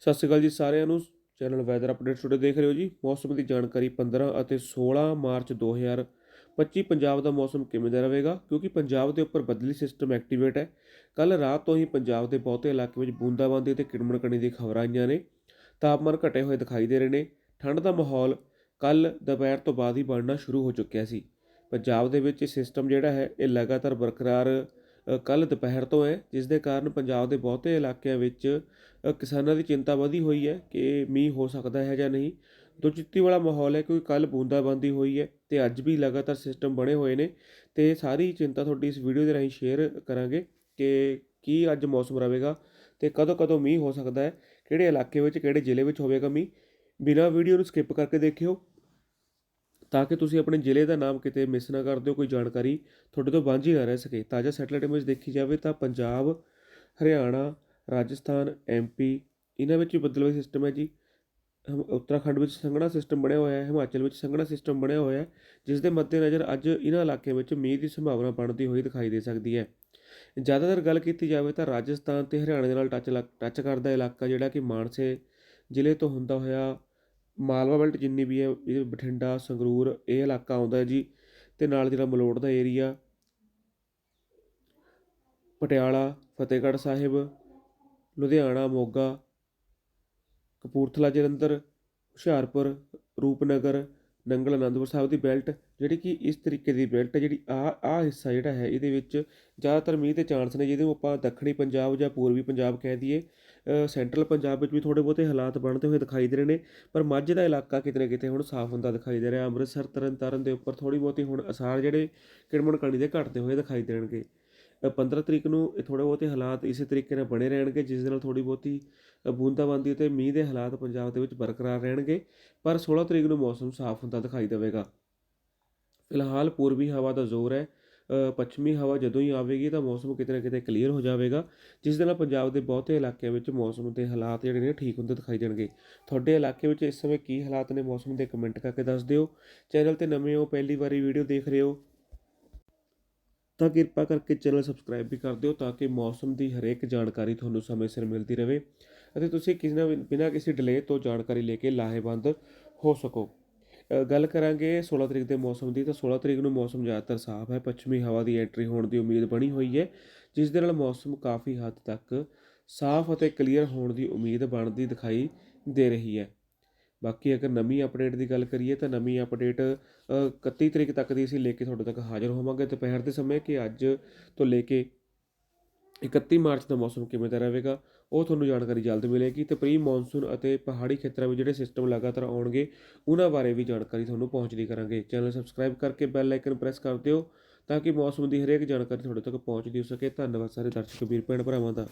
ਸਤਿ ਸ਼੍ਰੀ ਅਕਾਲ ਜੀ ਸਾਰਿਆਂ ਨੂੰ। ਚੈਨਲ ਵੈਦਰ ਅਪਡੇਟ ਟੁਡੇ ਦੇਖ ਰਹੇ ਹੋ ਜੀ। ਮੌਸਮ ਦੀ ਜਾਣਕਾਰੀ 15 ਅਤੇ 16 ਮਾਰਚ 2025 ਪੰਜਾਬ ਦਾ ਮੌਸਮ ਕਿਵੇਂ ਦਾ ਰਹੇਗਾ? ਕਿਉਂਕਿ ਪੰਜਾਬ ਦੇ ਉੱਪਰ ਬਦਲੀ ਸਿਸਟਮ ਐਕਟੀਵੇਟ ਹੈ। ਕੱਲ ਰਾਤ ਤੋਂ ਹੀ ਪੰਜਾਬ ਦੇ ਬਹੁਤੇ ਇਲਾਕੇ ਵਿੱਚ ਬੂੰਦਾਬਾਂਦੀ ਤੇ ਕਿੜਮਣ ਕਣੀ ਦੀ ਖਬਰਾਂ ਆਈਆਂ ਨੇ। ਤਾਪਮਾਨ ਘਟੇ ਹੋਏ ਦਿਖਾਈ ਦੇ ਰਹੇ ਨੇ। ਠੰਡ ਦਾ ਮਾਹੌਲ ਕੱਲ ਦੁਪਹਿਰ ਤੋਂ ਬਾਅਦ ਹੀ ਬਣਨਾ ਸ਼ੁਰੂ ਹੋ ਚੁੱਕਿਆ ਸੀ। ਪੰਜਾਬ ਦੇ ਵਿੱਚ ਇਹ ਸਿਸਟਮ ਜਿਹੜਾ ਹੈ, ਇਹ ਲਗਾਤਾਰ ਬਰਕਰਾਰ ਕੱਲ ਦੁਪਹਿਰ ਤੋਂ ਹੈ, ਜਿਸ ਦੇ ਕਾਰਨ ਪੰਜਾਬ ਦੇ ਬਹੁਤੇ ਇਲਾਕਿਆਂ ਵਿੱਚ ਕਿਸਾਨਾਂ ਦੀ ਚਿੰਤਾ ਵਧੀ ਹੋਈ ਹੈ ਕਿ ਮੀਂਹ ਹੋ ਸਕਦਾ ਹੈ ਜਾਂ ਨਹੀਂ। ਦੁਚਿੱਤੀ ਵਾਲਾ ਮਾਹੌਲ ਹੈ ਕਿਉਂਕਿ ਕੱਲ ਬੂੰਦਾਬਾਂਦੀ ਹੋਈ ਹੈ ਤੇ ਅੱਜ ਵੀ ਲਗਾਤਾਰ ਸਿਸਟਮ ਬਣੇ ਹੋਏ ਨੇ ਤੇ ਸਾਰੀ ਚਿੰਤਾ ਤੁਹਾਡੀ ਇਸ ਵੀਡੀਓ ਦੇ ਰਾਹੀਂ ਸ਼ੇਅਰ ਕਰਾਂਗੇ ਕਿ ਕੀ ਅੱਜ ਮੌਸਮ ਰਹੇਗਾ ਤੇ ਕਦੋਂ ਕਦੋਂ ਮੀਂਹ ਹੋ ਸਕਦਾ ਹੈ, ਕਿਹੜੇ ਇਲਾਕੇ ਵਿੱਚ, ਕਿਹੜੇ ਜ਼ਿਲ੍ਹੇ ਵਿੱਚ ਹੋਵੇਗਾ ਮੀਂਹ। ਬਿਨਾਂ ਵੀਡੀਓ ਨੂੰ ਸਕਿਪ ਕਰਕੇ ਦੇਖਿਓ। ਤਾਂ ਕਿ ਤੁਸੀਂ ਆਪਣੇ ਜ਼ਿਲ੍ਹੇ ਦਾ ਨਾਮ ਕਿਤੇ ਮਿਸ ਨਾ ਕਰ ਦਿਓ, ਕੋਈ ਜਾਣਕਾਰੀ ਤੁਹਾਡੇ ਤੋਂ ਵਾਂਝੀ ਨਾ ਰਹਿ ਸਕੇ। ਤਾਜ਼ਾ ਸੈਟੇਲਾਈਟ ਇਮੇਜ ਦੇਖੀ ਜਾਵੇ ਤਾਂ ਪੰਜਾਬ, ਹਰਿਆਣਾ, ਰਾਜਸਥਾਨ ਐਮਪੀ ਇਹਨਾਂ ਵਿੱਚ ਵੀ ਬਦਲਵੇਂ ਸਿਸਟਮ ਹੈ ਜੀ। ਹਮ- ਉੱਤਰਾਖੰਡ ਵਿੱਚ ਸੰਘਣਾ ਸਿਸਟਮ ਬਣਿਆ ਹੋਇਆ ਹੈ, ਹਿਮਾਚਲ ਵਿੱਚ ਸੰਘਣਾ ਸਿਸਟਮ ਬਣਿਆ ਹੋਇਆ ਹੈ ਜਿਸ ਦੇ ਮੱਦੇਨਜ਼ਰ ਅੱਜ ਇਹਨਾਂ ਇਲਾਕਿਆਂ ਵਿੱਚ ਮੀਂਹ ਦੀ ਸੰਭਾਵਨਾ ਬਣਦੀ ਹੋਈ ਦਿਖਾਈ ਦੇ ਸਕਦੀ ਹੈ। ਜ਼ਿਆਦਾਤਰ ਗੱਲ ਕੀਤੀ ਜਾਵੇ ਤਾਂ ਰਾਜਸਥਾਨ ਤੇ ਹਰਿਆਣਾ ਦੇ ਨਾਲ ਟੱਚ ਲੱਗ- ਟੱਚ ਕਰਦਾ ਇਲਾਕਾ ਜਿਹੜਾ ਕਿ ਮਾਨਸੇ ਜ਼ਿਲ੍ਹੇ ਤੋਂ ਹੁੰਦਾ ਹੋਇਆ ਮਾਲਵਾ ਬੈਲਟ ਜਿੰਨੀ ਵੀ ਹੈ, ਇਹ ਬਠਿੰਡਾ, ਸੰਗਰੂਰ, ਇਹ ਇਲਾਕਾ ਆਉਂਦਾ ਜੀ। ਅਤੇ ਨਾਲ ਜਿਹੜਾ ਮਲੋਟ ਦਾ ਏਰੀਆ, ਪਟਿਆਲਾ, ਫਤਿਹਗੜ੍ਹ ਸਾਹਿਬ, ਲੁਧਿਆਣਾ, ਮੋਗਾ, ਕਪੂਰਥਲਾ, ਜਲੰਧਰ, ਹੁਸ਼ਿਆਰਪੁਰ, ਰੂਪਨਗਰ ਨੰਗਲ ਅਨੰਦਪੁਰ ਸਾਹਿਬ ਦੀ ਬੈਲਟ, ਜਿਹੜੀ ਕਿ ਇਸ ਤਰੀਕੇ ਦੀ ਬੈਲਟ ਹੈ, ਜਿਹੜੀ ਆ ਆ ਹਿੱਸਾ ਜਿਹੜਾ ਹੈ, ਇਹਦੇ ਵਿੱਚ ਜ਼ਿਆਦਾਤਰ ਮੀਂਹ ਦੇ ਚਾਂਸ ਨੇ, ਜਿਹਦੇ ਨੂੰ ਆਪਾਂ ਦੱਖਣੀ ਪੰਜਾਬ ਜਾਂ ਪੂਰਬੀ ਪੰਜਾਬ ਕਹਿ ਦਈਏ ਸੈਂਟਰਲ ਪੰਜਾਬ ਵਿੱਚ ਵੀ ਥੋੜੇ ਬਹੁਤੇ ਹਾਲਾਤ ਬਣਦੇ ਹੋਏ ਦਿਖਾਈ ਦੇ ਰਹੇ ਨੇ, ਪਰ ਮਾਝੇ ਦਾ ਇਲਾਕਾ ਕਿਤੇ ਨਾ ਕਿਤੇ ਹੁਣ ਸਾਫ਼ ਹੁੰਦਾ ਦਿਖਾਈ ਦੇ ਰਿਹਾ, ਅੰਮ੍ਰਿਤਸਰ ਤਰਨਤਾਰਨ ਦੇ ਉੱਪਰ ਥੋੜੀ ਬਹੁਤੀ ਹੁਣ ਅਸਾਰ ਜਿਹੜੇ ਕਿਣਮਣ ਕਣੀ ਦੇ ਘਟਦੇ ਹੋਏ ਦਿਖਾਈ ਦੇਣਗੇ। 15 ਤਰੀਕ ਨੂੰ ਇਹ ਥੋੜੇ ਬਹੁਤੇ ਹਾਲਾਤ ਇਸੇ ਤਰੀਕੇ ਨਾਲ ਬਣੇ ਰਹਿਣਗੇ ਜਿਸ ਦੇ ਨਾਲ ਥੋੜੀ ਬਹੁਤੀ ਅ, ਬੂੰਦਾਬਾਂਦੀ ਅਤੇ ਮੀਂਹ ਦੇ ਹਾਲਾਤ ਪੰਜਾਬ ਦੇ ਵਿੱਚ ਬਰਕਰਾਰ ਰਹਿਣਗੇ ਪਰ 16 ਤਰੀਕ ਨੂੰ ਮੌਸਮ ਸਾਫ਼ ਹੁੰਦਾ ਦਿਖਾਈ ਦੇਵੇਗਾ। ਫਿਲਹਾਲ ਪੂਰਬੀ ਹਵਾ ਦਾ ਜ਼ੋਰ ਹੈ ਪੱਛਮੀ ਹਵਾ ਜਦੋਂ ਹੀ ਆਵੇਗੀ ਤਾਂ ਮੌਸਮ ਕਿਤੇ ਨਾ ਕਿਤੇ ਕਲੀਅਰ ਹੋ ਜਾਵੇਗਾ ਜਿਸ ਦੇ ਨਾਲ ਪੰਜਾਬ ਦੇ ਬਹੁਤੇ ਇਲਾਕਿਆਂ ਵਿੱਚ ਮੌਸਮ ਦੇ ਹਾਲਾਤ ਜਿਹੜੇ ਨੇ ਠੀਕ ਹੁੰਦੇ ਦਿਖਾਈ ਦੇਣਗੇ। ਤੁਹਾਡੇ ਇਲਾਕੇ ਵਿੱਚ ਇਸ ਸਮੇਂ ਕੀ ਹਾਲਾਤ ਨੇ ਮੌਸਮ ਦੇ ਕਮੈਂਟ ਕਰਕੇ ਦੱਸ ਦਿਓ। ਚੈਨਲ ਤੇ ਨਵੇਂ ਹੋ ਪਹਿਲੀ ਵਾਰੀ ਵੀਡੀਓ ਦੇਖ ਰਹੇ ਹੋ ਤਾਂ ਕਿਰਪਾ ਕਰਕੇ ਚੈਨਲ ਸਬਸਕ੍ਰਾਈਬ ਵੀ ਕਰ ਦਿਓ ਤਾਂ ਕਿ ਮੌਸਮ ਦੀ ਹਰੇਕ ਜਾਣਕਾਰੀ ਤੁਹਾਨੂੰ ਸਮੇਂ ਸਿਰ ਮਿਲਦੀ ਰਹੇ ਅਤੇ ਤੁਸੀਂ ਕਿਸੇ ਨਾ ਬਿਨਾਂ ਕਿਸੇ ਡਿਲੇ ਤੋਂ ਜਾਣਕਾਰੀ ਲੈ ਕੇ ਲਾਹੇਵੰਦ ਹੋ ਸਕੋ। ਗੱਲ ਕਰਾਂਗੇ 16 ਤਰੀਕ ਦੇ ਮੌਸਮ ਦੀ ਤਾਂ 16 ਤਰੀਕ ਨੂੰ ਮੌਸਮ ਜ਼ਿਆਦਾਤਰ ਸਾਫ਼ ਹੈ, ਪੱਛਮੀ ਹਵਾ ਦੀ ਐਂਟਰੀ ਹੋਣ ਦੀ ਉਮੀਦ ਬਣੀ ਹੋਈ ਹੈ, ਜਿਸ ਦੇ ਨਾਲ ਮੌਸਮ ਕਾਫੀ ਹੱਦ ਤੱਕ ਸਾਫ਼ ਅਤੇ ਕਲੀਅਰ ਹੋਣ ਦੀ ਉਮੀਦ ਬਣਦੀ ਦਿਖਾਈ ਦੇ ਰਹੀ ਹੈ। ਬਾਕੀ ਅਗਰ ਨਵੀਂ ਅਪਡੇਟ ਦੀ ਗੱਲ ਕਰੀਏ ਤਾਂ ਨਵੀਂ ਅਪਡੇਟ 31 ਤਰੀਕ ਤੱਕ ਦੀ ਅਸੀਂ ਲੈ ਕੇ ਤੁਹਾਡੇ ਤੱਕ ਹਾਜ਼ਰ ਹੋਵਾਂਗੇ। ਦੁਪਹਿਰ ਦੇ ਸਮੇਂ ਕਿ ਅੱਜ ਤੋਂ ਲੈ ਕੇ 31 ਮਾਰਚ ਦਾ ਮੌਸਮ ਕਿਵੇਂ ਦਾ ਰਹੇਗਾ, ਉਹ ਤੁਹਾਨੂੰ ਜਾਣਕਾਰੀ ਜਲਦ ਮਿਲੇਗੀ ਤੇ ਪ੍ਰੀ ਮੌਨਸੂਨ ਅਤੇ ਪਹਾੜੀ ਖੇਤਰਾਂ ਵਿੱਚ ਜਿਹੜੇ ਸਿਸਟਮ ਲਗਾਤਾਰ ਆਉਣਗੇ, ਉਹਨਾਂ ਬਾਰੇ ਵੀ ਜਾਣਕਾਰੀ ਤੁਹਾਨੂੰ ਪਹੁੰਚਦੀ ਕਰਾਂਗੇ। ਚੈਨਲ ਸਬਸਕ੍ਰਾਈਬ ਕਰਕੇ ਬੈਲ ਆਈਕਨ ਪ੍ਰੈਸ ਕਰ ਦਿਓ ਤਾਂ ਕਿ ਮੌਸਮ ਦੀ ਹਰੇਕ ਜਾਣਕਾਰੀ ਤੁਹਾਡੇ ਤੱਕ ਪਹੁੰਚਦੀ ਹੋ ਸਕੇ। ਧੰਨਵਾਦ ਸਾਰੇ ਦਰਸ਼ਕ, ਵੀਰ ਭੈਣ ਭਰਾਵਾਂ ਦਾ।